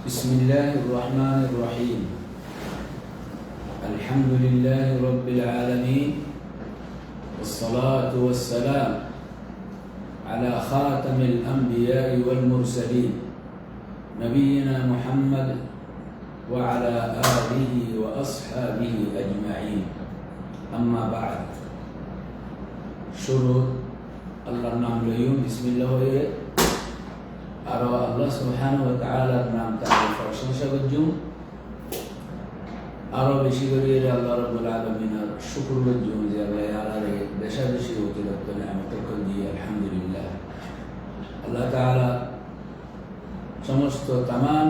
بسم الله الرحمن الرحيم. الحمد لله رب العالمين والصلاة والسلام على خاتم الأنبياء والمرسلين نبينا محمد وعلى آله وأصحابه أجمعين. أما بعد شروط الله نعم اليوم بسم الله. আরও আল্লাহ সুবহানাহু ওয়া তাআলার নাম তার প্রশংসা করজুম আরও বেশি করে আল্লাহ আলামিনের শুকর করজুম যে আল্লাহ দিয়ে, আলহামদুলিল্লাহ। আল্লাহ তাআলা সমস্ত তামাম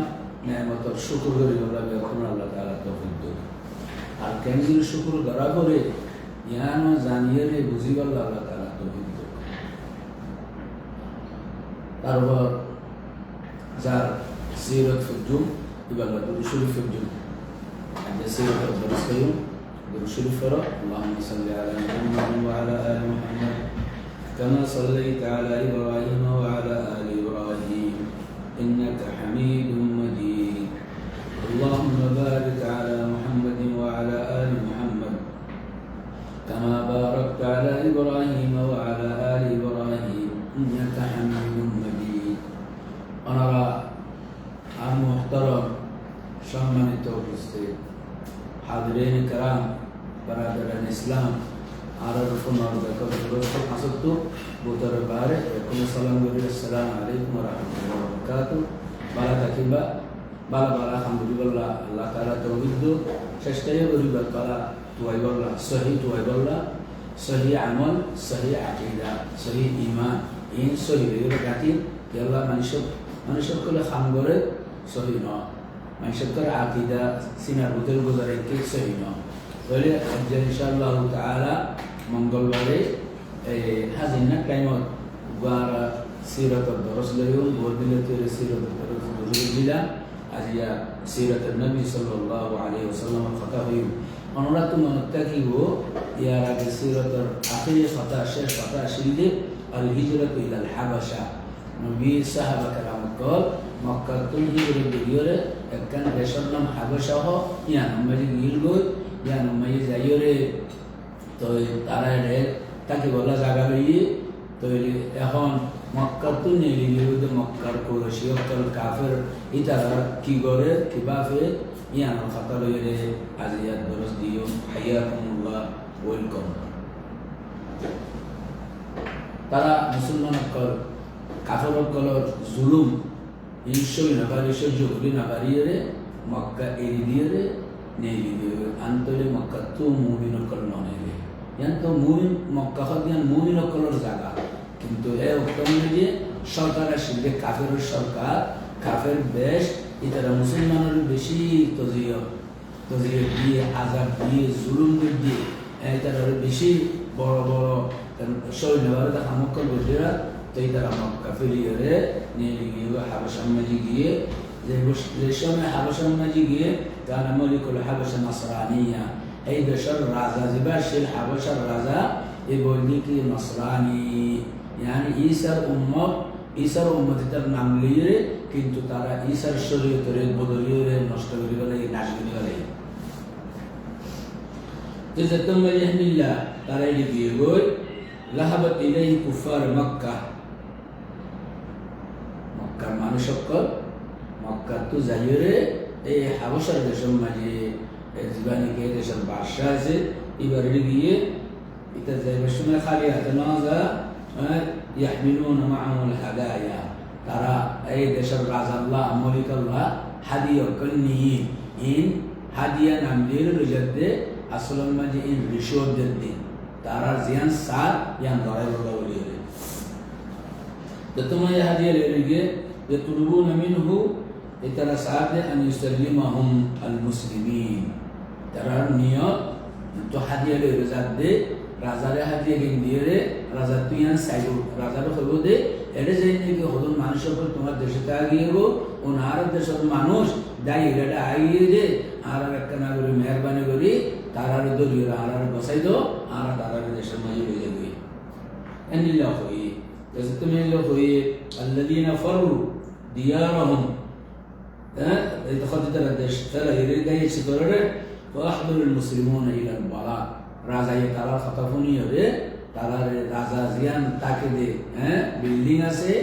নিয়ামতের শুকর করি আল্লাহ এখন আল্লাহ তাআলা তৌফিক দেন আর কেন্দ্রীয় শুকর করা করে ইয়ানো জানিয়ে রে বুঝি আল্লাহ দেন তারপর الجم يبقى دروشور في الجم. سيدنا ربنا سيوم دروشور فرا. اللهم صل على محمد وعلى آل محمد كما صليت على إبراهيم وعلى آل إبراهيم إنك حميد مجيد. اللهم بارك على محمد وعلى آل محمد كما باركت على إبراهيم وعلى آل إبراهيم إنك حميد مجيد. ونرى মোহতরম সম্মানিত উপস্থিত হাজরেন কারাম বারাদারান ইসলাম আরব কুমার বেকর দুরস্ত আসত্ব বুতর বারে একুম সালাম করি আসসালামু আলাইকুম ওয়া রাহমাতুল্লাহি ওয়া বারাকাতুহু বালা থাকিবা বালা বালা আলহামদুলিল্লাহ আল্লাহ তাআলা তৌহিদ চেষ্টাই করিবা বালা তুয়াইবাল্লাহ সহি তুয়াইবাল্লাহ সহি আমল সহি আকিদা সহি ইমান ইন সহি হয়ে গেল গাতির আল্লাহ মানুষ মানুষের কলে খাম করে সহি নয় মানুষের আকিদা সিনার বুতের গুজারে কে সহি নয় তাহলে আজ ইনশাআল্লাহ তাআলা মঙ্গলবারে হাজির না টাইমত বারা সিরত দরস লইও বদিলে তেরে সিরত দরস বুঝে দিলা আজিয়া সিরত নবী সাল্লাল্লাহু আলাইহি ওয়াসাল্লাম কথা হইও আমরা তো মনে থাকিব ইয়ার আগে সিরতর আখিরি কথা শেষ কথা আসিলে আল হিজরত ইলাল হাবাশা নবী সাহাবা কারাম কল মক্কা তুল হিজরত দিয়রে একখান দেশের নাম হাবশাহ ইয়ান আমাজি গিল গই ইয়ান আমাজি যাইরে তো তারা রে তাকে বলা জায়গা লইয়ে তো এখন মক্কা তো গিয়ে মক্কার অক্কল কাফের, ইতারা কি করে কিবা ফে ইয়ান খাতা লইরে আজিয়াত দরস দিও। হাইয়াকুমুল্লাহ, ওয়েলকাম। তারা মুসলমান অক্কল, কাফের অক্কলর জুলুম সহ্য করি নাবারিয়ে মক্কা এরি দিয়ে মক্কা তো মক্কা হত ইয়ান মুমিন জায়গা কিন্তু এ উত্তম যে সরকার আসলে কাফের সরকার কাফের দেশ ইতারা মুসলমানের বেশি তজিয় তজিয় দিয়ে আজাদ দিয়ে জুলুম দিয়ে তারা বেশি বড় বড় সৈন্য মক্কা বলিরা তো তারা মক্কা ফিরিয়ে রে নিয়ে গিয়ে হাবশার মাঝে গিয়ে যে সময় হাবশার মাঝে গিয়ে কান মলিকুল হাবশা নাসরানিয়া এই দেশের রাজা যেবা সে হাবশার রাজা এ বললি কি নসরানি yani ঈসার উম্মত ঈসার উম্মত তার নাম লিয়ে কিন্তু তারা ঈসার শরীয়তের বদলিয়ে নষ্ট করে গেলে নাশ করে গেলে যে যেতম্মা ইয়াহমিল্লাহ তারা এই দিয়ে গই লাহাবাত ইলাইহি কুফার মক্কা মক্কার মানুষ সকল মক্কার তো যাইরে এই হাবসার দেশের মাঝে জীবানিকে দেশের বাদশাহ আছে। এবার গিয়ে এটা যাইবার সময় খালি হাতে না যা ইয়াহমিলুন মা'হুল হাদায়া। তারা এই দেশের রাজাল্লাহ নিয়ে ইন হাদিয়া নাম দিয়ে রোজাতে আসলাম মাঝে ইন দিন তারা জিয়ান সার ইয়ান ধরাই বলা বলিয়ে তোমার হাদিয়া يطلبون منه ترى سعد أن يسلمهم المسلمين ترى النية তো হাদিয়া লই রাজা দে রাজারে হাদিয়া গিন দিয়ে রে রাজা তুই আন সাইব রাজারে কইব দে এডে যাই নাকি হদন মানুষ উপর তোমার দেশে তা গিয়ে গো ওনার দেশের মানুষ দাই এটা আইয়ে দে আর একটা না করে মেহরবানি করি তারার দলীয় আর আর বসাই দো আর তারার দেশের মাঝে লই যাবি এনিলা হই তুমি হই الذين فروا ديارهم إذا خدت الدش تلا يريد أي سدورة وأحضر المسلمون إلى البلاء রাজা ইয়ে তারা খতফুনি হবে তারা রাজা জিয়ান তাকে দে হ্যাঁ বিল্ডিং আছে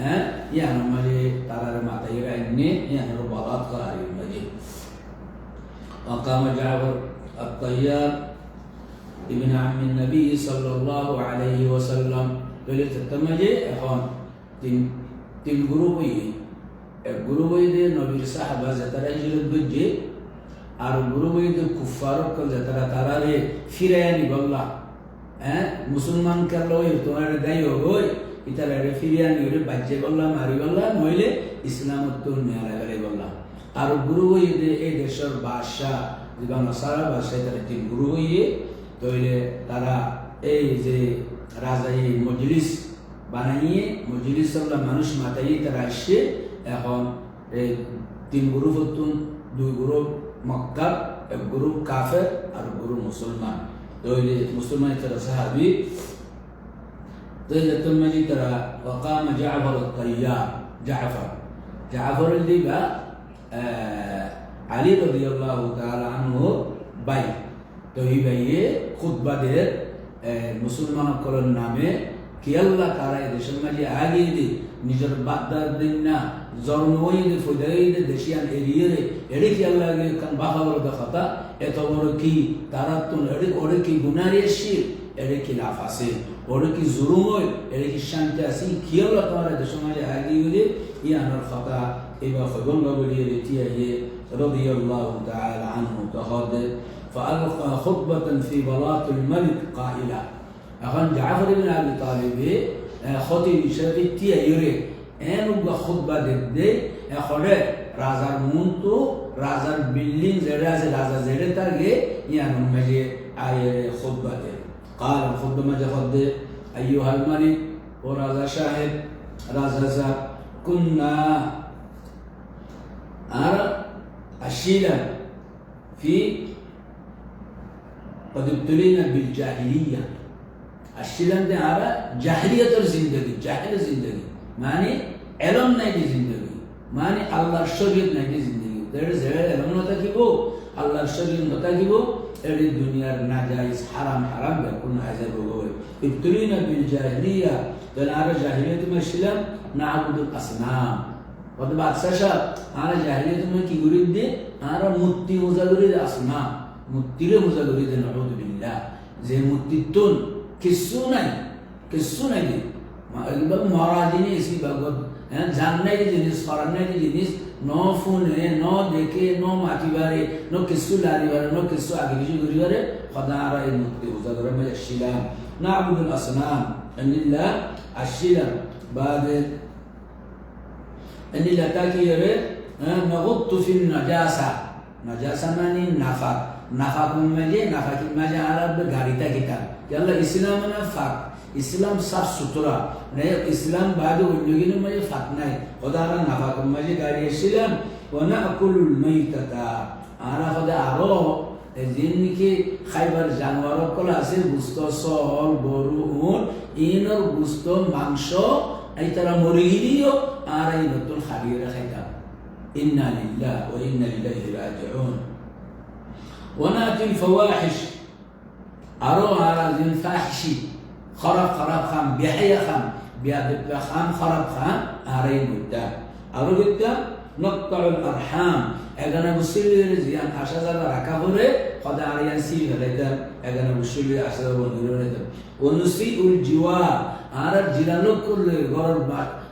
হ্যাঁ ইয়ান মাঝে তারার মাথায় রাইনে ইয়ান বালাত করার মাঝে وقام جعفر الطيار ابن عم النبي صلى الله عليه وسلم বলে ততমাজে এখন তিন গ্রুপ হয়ে এক গ্রুপ হয়ে নবীর সাহাবা যারা হিজরত বুঝে আর গ্রুপ হয়ে কুফারক যারা তারা রে ফিরে আনি বললা হ্যাঁ? মুসলমান কালো তোমার গাই হই ইতারা রে আনি ওরে বাজ্যে বললাম মারি বললাম, নইলে ইসলামত নেয়ারা গেলে বললাম। আর গুরু হইয়ে এই দেশের বাদশাহ যে বাংলা সারা বাদশাহ, তারা তিন গুরু হইয়ে তৈলে তারা এই যে রাজা এই মজলিস বানাইয়ে মজলিস মানুষ মাথায় তারা আসছে এখন এই তিন গুরু হতুন, দুই গুরু মক্কা, এক গুরু কাফের, আর গুরু মুসলমান। তৈরি মুসলমান তারা সাহাবি তৈরি তুমি তারা ওকাম জাফর তৈয়া জাফর। জাফর দিবা আলী রবি আল্লাহ বাই। তহি বাইয়ে খুদ্বাদের মুসলমান কলন নামে كيلا كارا دشن مالي عادي دي نجر بقدر دينا زرنوين فدايد دشيان إريري إريك يلا كان بخور دخطا إتوركي تارتون إريك أوركي بناري الشير إريك العفاسي أوركي زروموي إريك الشانتاسي كيلا كارا دشن مالي عادي دي يعني الخطأ إبا فقم قبلي لتيه رضي الله تعالى عنه تخاطب فألقى خطبة في بلاط الملك قائلا أخن جعفر بن أبي طالب خطيب شرفي تيا يري এন উগা খুতবা দেখতে এখরে রাজার মুন্টু রাজার বিল্ডিং যেটা আছে রাজা যেটা থাকে ইয়ান মাঝে আয়ের খুতবা দে قال الخطبة মাঝে خد أيها الملك ورازا شاهد রাজা সাহেব كنا أرى الشيلة في قد ابتلينا بالجاهلية আসছিলেন যে আমরা জাহিরিয়তের জিন্দগি জাহির জিন্দগি। মানে এলম নাকি জিন্দগি। মানে আল্লাহর শরীর নাকি জিন্দগি। জেড়ের এলম না থাকিব আল্লাহর শরীর না থাকিব এটি দুনিয়ার না হারাম হারাম ব্যাপার না হাজার ভগবান ইবতুলিনা বিল জাহিরিয়া তাহলে আমরা জাহিরিয়তে মাসছিলাম না আবুদুল আসনাম অথবা আচ্ছা সাহেব, আর জাহিরিয়তে মানে কি করি দিয়ে আর মূর্তি মোজা করি আসনাম মূর্তিরে মোজা করি দেন আলহামদুলিল্লাহ যে মূর্তির তুন নাই কিচ্ছু নাই দে একদম মরা জিনিস বাগত হ্যাঁ জানাই জিনিস ফরানাই জিনিস ন ফোনে ন দেখে ন মাতিবারে ন কিছু লারিবারে ন কিছু আগে কিছু করিবারে সদারা এই মূর্তি পূজা করে আমি আসছিলাম না আবুদুল আসনাম আনিল্লাহ আসছিলাম বাদে আনিল্লাহ তাকি হবে নগত্তু ফিল নাজাসা নাজাসা মানে নাফাক। নাফাক মানে নাফাক মানে আরব গাড়িটা কিতা আল্লাহ ইসলাম মানে সাফ সুতরা। মানে ইসলাম বাদে অন্যগিনের মাঝে ফাঁক নাই। ওদারা নাফাকের মাঝে গাড়ি এসেছিলাম ওনা আকুলুল মাইতাতা। আর হদে আরও যিনকি খাইবার জানোয়ার কল আছে গুস্ত সহল গরু উট ইনর গুস্ত মাংস, এই তারা মরে গিলিও আর এই নতুন খাবিয়ে খাইতাম। إنا لله وإنا إليه راجعون. ونأتي الفواحش. أروها رازين فاحشي. خرب خرب خام بيحيا خام بيادب خام خرب خام أرين ودا أرو ودا نقطع الأرحام. أجانا بسيلي رزيان أشازا ركابوري قد أريان سيلي غدام أجانا بسيلي أشازا ونقلون ونسيء الجوار. أرى الجيرانو كل غرب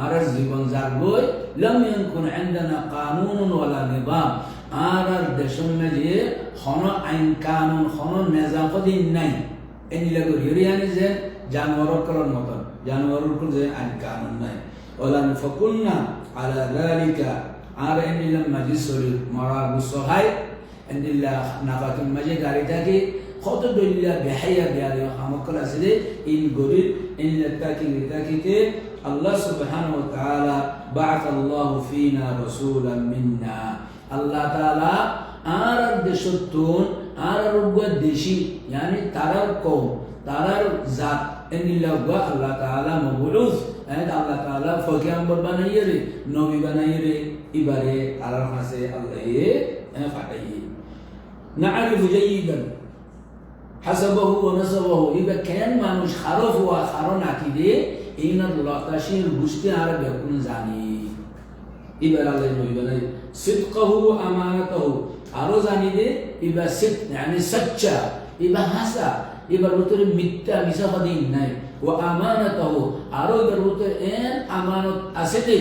আর আর জীবন জাগবই লমিয়ন কোন আন্দানা কানুন ওয়ালা নিবাম আর আর দেশম মেজে হন আইন কানুন, হন নেজাকদিন নাই। এনি লাগো হিরিয়ানি যে জানোয়ার করার মতন জানোয়ার যে আইন কানুন নাই। ওলান ফকুলনা আলা যালিকা আর এনি লাম মাজিসুল মারা গুসহাই, এনি লা নাকাতুল মাজি গাড়ি থাকি, কত দলিলা বেহাইয়া বেয়ালে হামকল আসলে ইন গরিব, ইন তাকি তাকিতে আল্লাহ সুবহানাহু ওয়া তাআলা বাআত আল্লাহু ফিনা রাসূলান মিন্না আল্লাহ তাআলা আর দেশতুন আর রুগ দেশি yani তারার কওম তারার জাত এনিলা গা আল্লাহ তাআলা মবুলুস এন্ড আল্লাহ তাআলা ফকিয়াম্বর বানাইয়ে রে নবী বানাইয়ে রে ইবারে তারার কাছে আল্লাহ এ ফাটাইয়ে نعرف جيدا حسبه ونسبه إذا كان মানুষ খারফ হওয়া কারণ আকিদে ইনার লতাশির বুঝতে আর বেকুন জানি এবার আল্লাহ নবী বলে সিদকাহু আমানাতাহু আরো জানি দে এবার সিদ মানে সচ্চা এবার হাসা এবার ভিতরে মিথ্যা মিশাবাদী নাই ও আমানাতাহু আরো এবার ভিতরে এন আমানত আছে দে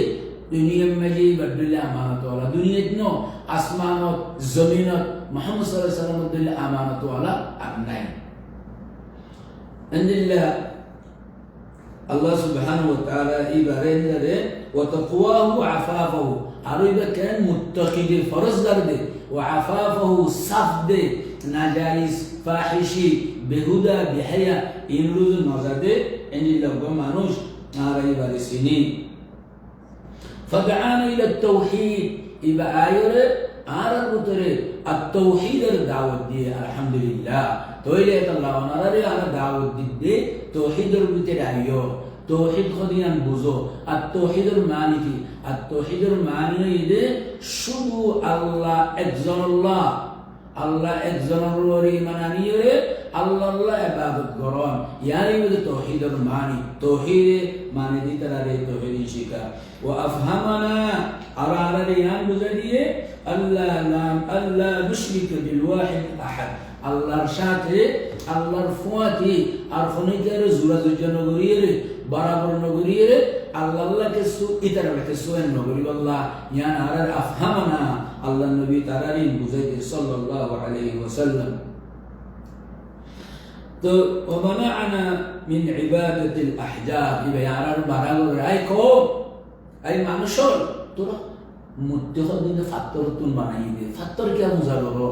দুনিয়ার মাঝে বাদুল্লা আমানত ওয়ালা দুনিয়াত ন আসমানত জমিনত মোহাম্মদ সাল্লাল্লাহু আলাইহি ওয়াসাল্লাম দিল্লা আমানত ওয়ালা আর নাই আলহামদুলিল্লাহ আল্লাহ সুবহানাহু ওয়া তাআলা এই বারেন্দারে ওয়া তাকওয়াহু আফাফাহু আর ইবা কেন মুত্তাকিদে ফরজদার দে ওয়া আফাফাহু সাফ দে নাজাইজ ফাহিশি বেহুদা বিহায়া ইনরুজ নজাদে এনি লগ মানুষ আর ইবারে সিনি فدعانا الى التوحيد ইবা আয়রে আর ভিতরে التوحيد দাওয়াত দিয়ে আলহামদুলিল্লাহ তৈলে আল্লাহ ওনারে আর দাওয়াত দিতে তৌহিদের ভিতরে আইও তৌহিদ খদিয়ান বুঝো আর তৌহিদের মানে কি আর তৌহিদের মানে ইদে শুধু আল্লাহ একজন আল্লাহ আল্লাহ একজনের উপরে মানে আনিয়ে আল্লাহ মানি তৌহিদে মানে দিতে রে তৌহিদি শিখা ও আফহামানা আর আর দিয়ে, আল্লাহ নাম, আল্লাহ মুশরিক বিল ওয়াহিদ আহাদ। আল্লাহর সাথে আল্লাহর ফুয়াতি আর খনিকারে জোরাজুজ্য নগরীর বরাবর নগরীর আল্লাহ আল্লাহকে সু ইতারাকে সুয়েন নগরী আল্লাহ ইয়ান আরার আফহামনা আল্লাহ নবী তারারি বুঝাইতে সাল্লাল্লাহু আলাইহি ওয়াসাল্লাম তো ওমানা মিন ইবাদাতিল আহজাব ইবা ইয়ারার বারাগর আইকো আই মানুষ তোরা মুত্তে হদিন ফাত্তর তুন বানাই ফাত্তর কি বুঝালো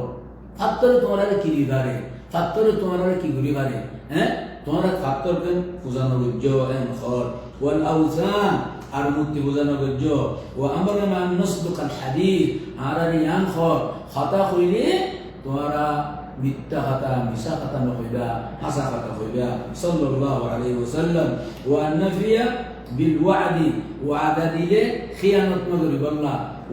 ফাত্তরে তোমার কি দিবারে ফাত্তরে তোমার কি ঘুরিবারে হ্যাঁ তোমার ফাত্তর কেন পূজানো গুজ্জ এন খর ওয়াল আউজান আর মূর্তি বোঝানো গজ্য ও আমার মান নসদুকাল হাদিস আর আর ইয়ান খর হতা হইলে তোমরা মিথ্যা খাতা মিশা খাতা নহইবা হাসা খাতা হইবা সাল্লাল্লাহু আলাইহি ওয়াসাল্লাম ওয়া নাফিয়া বিল ওয়াদি ওয়াদা দিলে খিয়ানত নগরি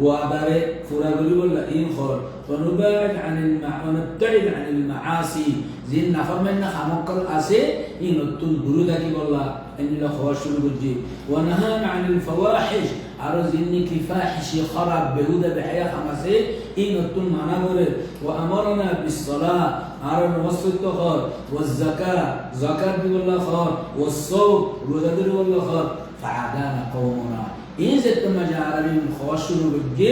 وأباري فراغلي ولا إن خور ونبعد عن المع... ونبتعد عن المعاصي زين نفر من خمقل أسي إن التون برودا كي والله إن لا خواش نقولجي ونهان عن الفواحش أرز إني كفاحش خراب بهودا بحياة خمسي إن التون منابر وأمرنا بالصلاة أرى نوصل خور والزكاة زكاة والله خور والصوم رودا والله خور فعدانا قومنا রোজা দিবল্লা কর ফাআদানা কওমনা এই যে তোমরা যে আরাবিন খাওয়া শুরু করছে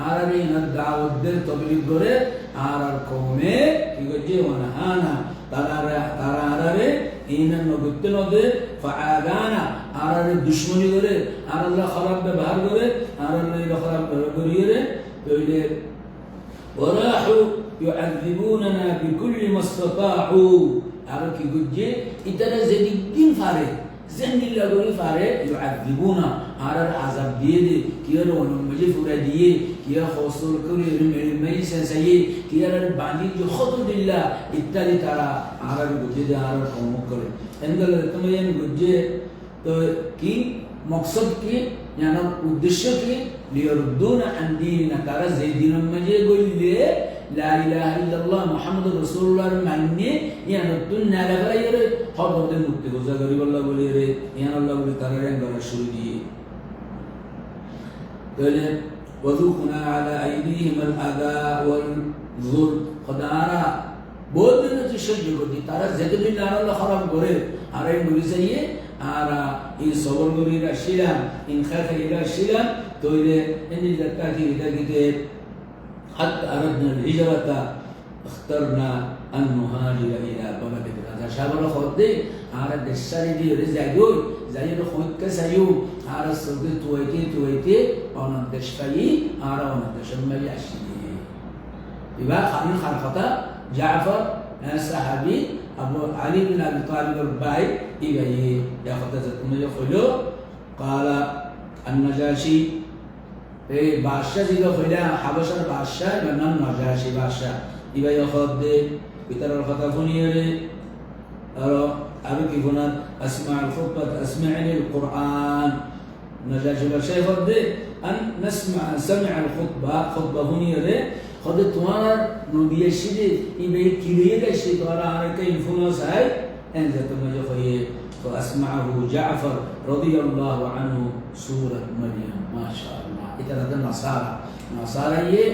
আরাবিন দাওয়াতদের তবলিগ করে আর আর কওমে কি করছে ওয়ানাহানা তারা তারা আরারে ইমান নগত্য নদে ফাআদানা আরারে দুশ্মনী করে আর আল্লাহ খারাপ ব্যবহার করে আর আল্লাহ খারাপ ব্যবহার করিয়ে তৈলে وراحوا يعذبوننا بكل ما استطاعوا আর কি গুজে ইতারা যেদিক দিন ফারে জেন্দিল্লা করে ফারে ইউআযিবুনা আর আযাব দিয়ে দে কি আর অনুমজি ফুরা দিয়ে কি আর খসর করে মেরি মেরি সেসাইয়ে কি আর বাঁধি যে খত দিল্লা ইত্যাদি তারা আর গুজে দে আর কম করে এনগল তুমি এন গুজে তো কি মকসদ কি জানো উদ্দেশ্য কি লিয়রুদ্দুনা আন দীনিনা তারা যে দিনের মাঝে গইলে ലാലിലാ ഇല്ലല്ലാ മുഹമ്മദ് റസൂലുള്ളാർ മഞ്ഞ് ഞാൻ الله നലകറയർ ഹബദ് മുട്ട് ഗുസകരിവുള്ള വിളിയർ ഞാനുള്ള വിളി കരരം കര ശുരുതി وذوقنا على أيديهم الأذى والظلم قد أرى بودن تشجع قدي ترى زيد بن لارا الله خراب قريب أرى مريزية أرى إن صبر قريب رشيلا إن خاف إلى رشيلا تويلة إن الزكاة إلى كتاب حتى أردنا الهجرة اخترنا أن نهاجر إلى بلد هذا شابر خدي على الدشاري دي رزاجوي زي الخوت كسيو. على الصدق تويتي تويتي. أنا الدشفي على أنا الدشمي أشتي يبقى خليل خلفتا جعفر الصحابي أبو علي بن أبي طالب الرباعي. يبقى ياخذ ذاتهم يقولوا قال النجاشي এই বাদশাহ ছিল হইলা হাবসার বাদশাহ এবার নাম নজাসি বাদশাহ ইবা ইয়খদ দে পিতার কথা শুনিয়ে রে আর আর কি গুনান আসমা আল খুতবাত আসমা'নি আল কুরআন নজাসি বাদশাহ ইয়খদ দে আন নাসমা সামি'a আল খুতবা খুতবা শুনিয়ে রে খদ তোমার নবী এসে ইবে কিরিয়ে গেছে তোমার আর কে ইনফ্লুয়েন্স হয় এন যে তুমি যে হইয়ে فأسمعه جعفر رضي الله عنه سورة مريم ما شاء الله إذا هذا النصارى نصارى يه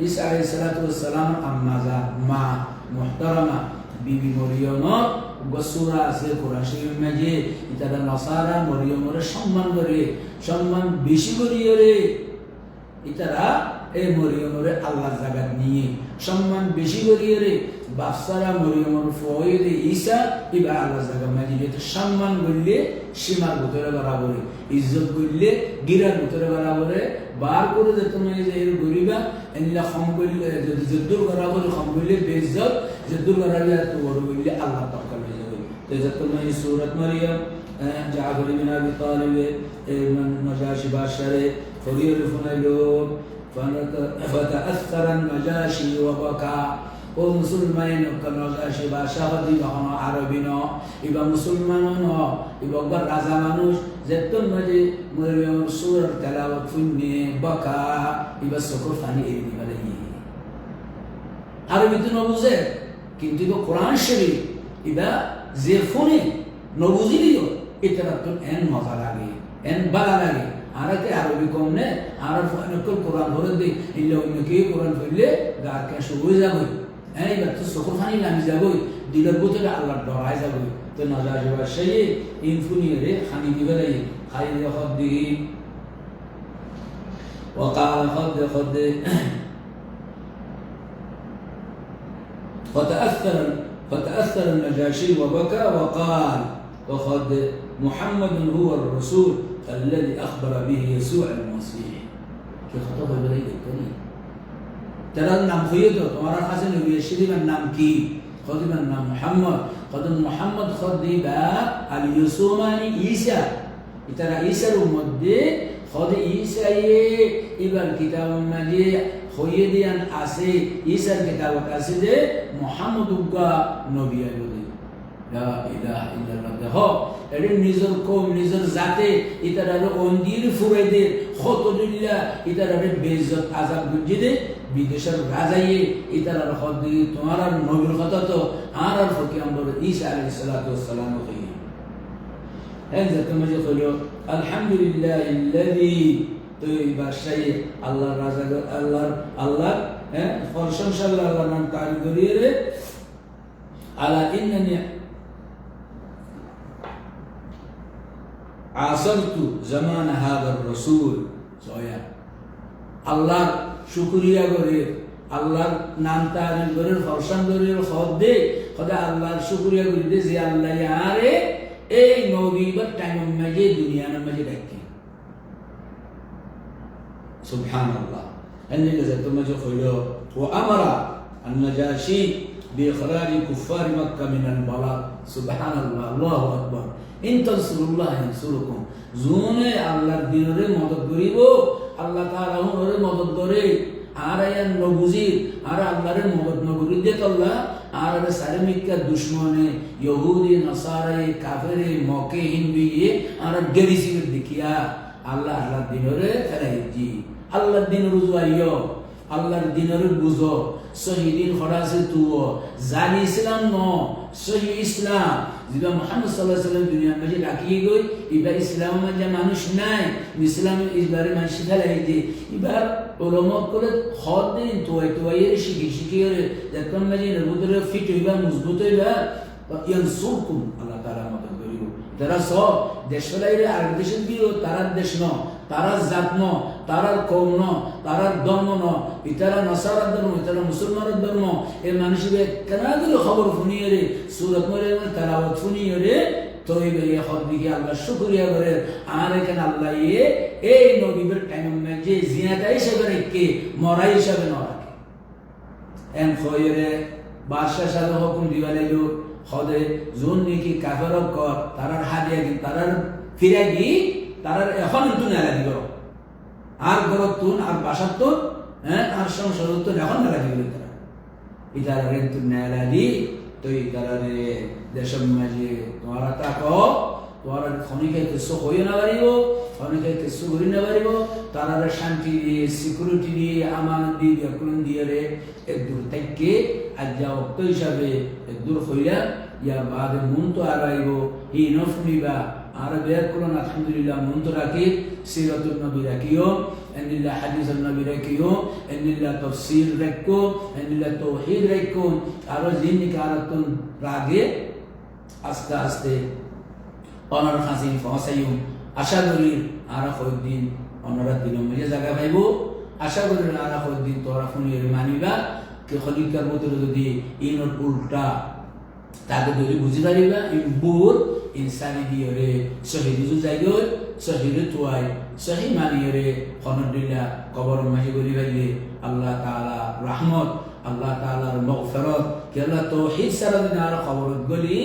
عيسى عليه الصلاة والسلام أما مع محترمة بيبي مريم وسورة আছে কোরআন শরীফের মাঝে এটা নসারা মরিয়মের সম্মান করে সম্মান বেশি করিয়ে রে ইতারা, এই মরিয়মরে আল্লাহ জাগাত নিয়ে। সম্মান বেশি করিয়ে রে বাচ্চারা মরিয়মর ফয়েদে ঈসা, এবার আল্লাহ জাগা মাজিলে তো সম্মান করলে সীমার ভিতরে বরাবরে ইজ্জত করলে গিরার ভিতরে বরাবরে বার করে যে তুমি যে এর গরিবা, এনিলা খম করলে, যদি যদ্দুর বরাবরে খম করলে বেইজ্জত, যদ্দুর বরাবরে তো বড় করলে আল্লাহ তক্কা হয়ে যাবে তো যে তুমি সূরত মারিয়াম জাফর বিন আবি তালিব নজাশি বাদশারে ফরিয়র ফুনাইলো فتأثر النجاشي وبكى ও মুসলমান নজাশি বাদশাহ দিবা হন আরবি ন ইবা মুসলমান ন ইবা রাজা মানুষ যেতন মাঝে মরিয়ম সুর তেলাওয়াত ফুন্নে বকা ইবা চকুর পানি এড়ি দিবা লাগি আরবি তো নবুঝে কিন্তু ইবা কোরআন শরীফ ইবা যে ফোনে নবুঝিলিও এটা তো এন মজা লাগে এন বালা লাগে عركي عربي كومنا عرفوا أن كل قرآن هردي إلا وإنكي قرآن في فلي قاعد شو زاوي أنا بتصل قرآن إلا مزاوي دي لبوت على الدور عايز أقول تنازع جوا الشيء إن فني ري خني بلي خير خده وقال خد خد فتأثر فتأثر النجاشي وبكى وقال. وقد محمد هو الرسول. الذي أخبر به يسوع المسيح. في خطابه البريد الكريم ترى نعم خيطه ترى حسن هو يشري من نام كي. خذ من نام محمد. خذ محمد خذ با اليسوع ماني إيسا. ترى إيسا المدد خذ إيسا إبا الكتاب المدد خيدي أن أسي. إيسا الكتاب أسي محمد نبي أيضا ইলাহা ইল্লাল্লাহ দেহ এটি নিজের কম নিজের জাতে ইতারারে অন্দির ফুরাই দে খতলিল্লাহ ইতারারে বেজত আজাব গুজি দে বিদেশের রাজাইয়ে ইতারার হদ দি তোমার আর নবীর কথা তো আর আর ফকি আমর ঈসা আলাইহিস সালাতু ওয়াস সালাম কই হ্যাঁ যে তুমি যে কইলো আলহামদুলিল্লাহ ইল্লাযী তো এবার সেই আল্লাহ রাজা আল্লাহ আল্লাহ হ্যাঁ প্রশংসা আল্লাহ নাম তারিফ আসরতু জমান হাদার রসুল। জয়া। আল্লাহ শুকুরিয়া করে, আল্লাহর নাম তাহারিম করে হরসান করে হদ দে হদে আল্লাহর শুকুরিয়া করে দে, যে আল্লাহ আরে এই নবী বা টাইম মাঝে, দুনিয়ার মাঝে ডাকি। সুবহান আল্লাহ এমনি গেছে, তোমার যে হইল ও আমরা আন্না بإخراج كفار مكة من البلاء سبحان الله الله أكبر ইন তানসুরুল্লাহ ইয়ানসুরুকুম জুনে আল্লাহর দিনরে মদত করিব আল্লাহ তাআলা ওরে মদত করে আর আয়ান নবুজির আর আল্লাহরে মদত নগরি দে আল্লাহ আর আরে সারে মিক্কা দুশ্মনে ইহুদি নসারে কাফেরে মকে হিন্দি আর গেরিসির দেখিয়া আল্লাহ আল্লাহর দিনরে ফেলাই দি আল্লাহর দিন রুজুয়াইও আল্লাহর দিনের বুঝো শহীদিন খরাসে তুও জানি ইসলাম ন সহি ইসলাম যেটা মোহাম্মদ সাল্লাহ সাল্লাম দুনিয়ার মাঝে রাখিয়ে গই এবার ইসলাম মাঝে মানুষ নাই ইসলাম এবারে মানুষ ফেলাই যে এবার ওলমত করে হদ দিন তোয়াই তোয়াই শিখি শিখি করে দেখলাম মাঝে নবুতরে ফিট হইবা মজবুত হইবা ইয়ান সুরকুম আল্লাহ তারা মদত করিব তারা সব দেশ ফেলাইলে আর দেশের দিও তারার দেশ ন তারার জাত ন তারার ন তারার ধর্ম ন ইতারা নসারার ধর্ম ইতারা মুসলমানের ধর্ম এই মানুষের কেন দিল খবর শুনিয়ে রে? সুরত মরে তারাওয়াত শুনিয়ে রে? তৈবে এ হদ দিকে আল্লাহ শুকরিয়া করে আর এখানে আল্লাহ ইয়ে এই নবীবের টাইম যে জিনাতা হিসেবে রেখে মরা হিসাবে ন রাখে এন খয়েরে বাদশাহ সাথে হুকুম দিবা লাইলো হদে জোন নেকি কাফের কর, তারার হাদিয়া কি, তারার ফিরা কি তারার এখন তুন এলা দিব আর গরত তুন আর বাসার তুন হ্যাঁ আর সংসার তুন এখন এলা দিব তারা। ইতারা এলা দি তো ইতারা দেশের মাঝে তোমারা তাকো তোমার খনিকে কিছু হয়ে না পারিব খনিকে কিছু হয়ে না পারিব তারা শান্তি দিয়ে সিকিউরিটি দিয়ে আমান দিয়ে ব্যাকুলন দিয়ে রে, এ দূর থেকে আজ যা অক্ত হিসাবে এ দূর হইলা ইয়া বাদে মন তো আগাইব ই নফনিবা আর ব্যাকুলন আলহামদুলিল্লাহ মন তো রাখি সিরাতুল নবী রাখিও এনিল্লাহ হাদিসুল নবী রাখিও এনিল্লাহ তফসির রাখো এনিল্লাহ তৌহিদ রাখো আরও জিন্নি কারাতুন রাগে, আস্তে আস্তে অনার হাসিন পৌঁছাইম আশা করি আর কয়েকদিন অনারা দিন মিলে জায়গা পাইব। আশা করি আর কয়েকদিন তোরা শুনিয়ে মানিবা, কে খলিকার মতো যদি ইনর উল্টা তাকে যদি বুঝি পারিবা ইন বুর ইনসানি দিয়ে রে শহীদ যাইগ শহীদ তুয়াই শহী মানিয়ে রে খনদিল্লা কবর মাঝি করি পাইলে আল্লাহ তাআলা রহমত, আল্লাহ তাআলার মগফিরাত, কে আল্লাহ তৌহিদ সারা দিন আর খবর গলি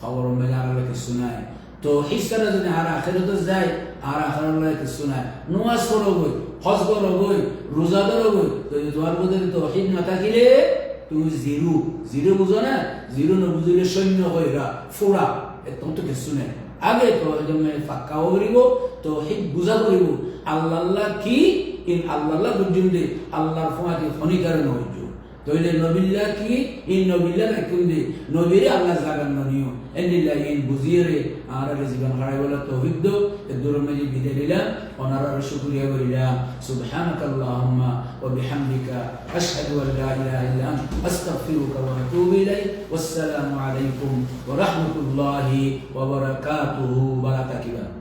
খবর মেলে আর কিছু নাই। তো হিসারা যদি আর আখেরত যায়, আর আখেরাত কিছু নাই। পড়ো গই, হজ করো গই, রোজা ধরো গই তো তোমার মধ্যে তো না থাকিলে তুমি জিরু জিরু বুঝো না? জিরু সৈন্য হইরা ফোড়া এত তো কিছু নাই আগে তো ফাক্কা করিব তো সেই বুঝা করিব আল্লাহ কি? আল্লাহ আল্লাহ দে আল্লাহর ফোঁয়াকে ফনিকার নইজ তইলে নবিল্লা কি? ইন নবিল্লা রাখুন দে নবীরে আল্লাহ জাগান ননিও এনিল্লা ইন বুঝিয়ে রে আগে জীবন হারাই বলা তৌফিক দো এ দূরের মাঝে বিদায় দিলাম ওনার শুকরিয়া করিলাম। সুবহানাক আল্লাহুম্মা ওয়া বিহামদিকা আশহাদু আন লা ইলাহা ইল্লা আনতা আস্তাগফিরুকা ওয়া আতুবু ইলাইক। ওয়াসসালামু আলাইকুম ওয়া রাহমাতুল্লাহি ওয়া বারাকাতুহু। বারাকাতুহু